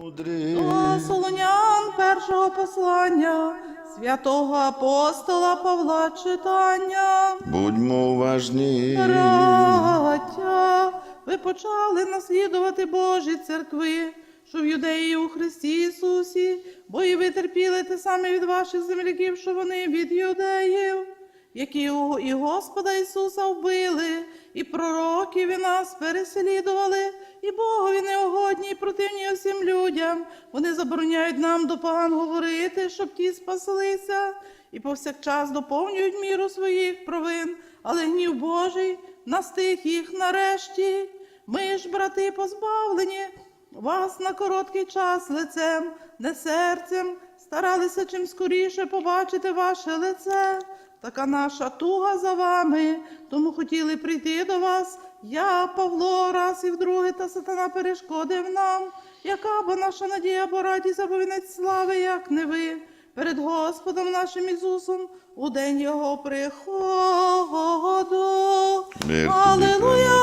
До Солонян першого послання святого апостола Павла читання. Будьмо уважні. Браття, ви почали наслідувати Божі церкви, що в юдеї у Христі Ісусі, бо і ви терпіли те саме від ваших земляків, що вони від юдеїв, які і Господа Ісуса вбили, і пророків і нас переслідували, і Богові неугодні, і противні усім людям. Вони забороняють нам до поган говорити, щоб ті спаслися, і повсякчас доповнюють міру своїх провин, але гнів Божий настиг їх нарешті. Ми ж, брати, позбавлені. Вас на короткий час лицем, не серцем, старалися чим скоріше побачити ваше лице. Така наша туга за вами, тому хотіли прийти до вас. Я, Павло, раз і вдруге, та сатана перешкодив нам. Яка бо наша надія, бо радість або вінець слави, як не ви, перед Господом нашим Ісусом у день Його приходу. Аллилуйя,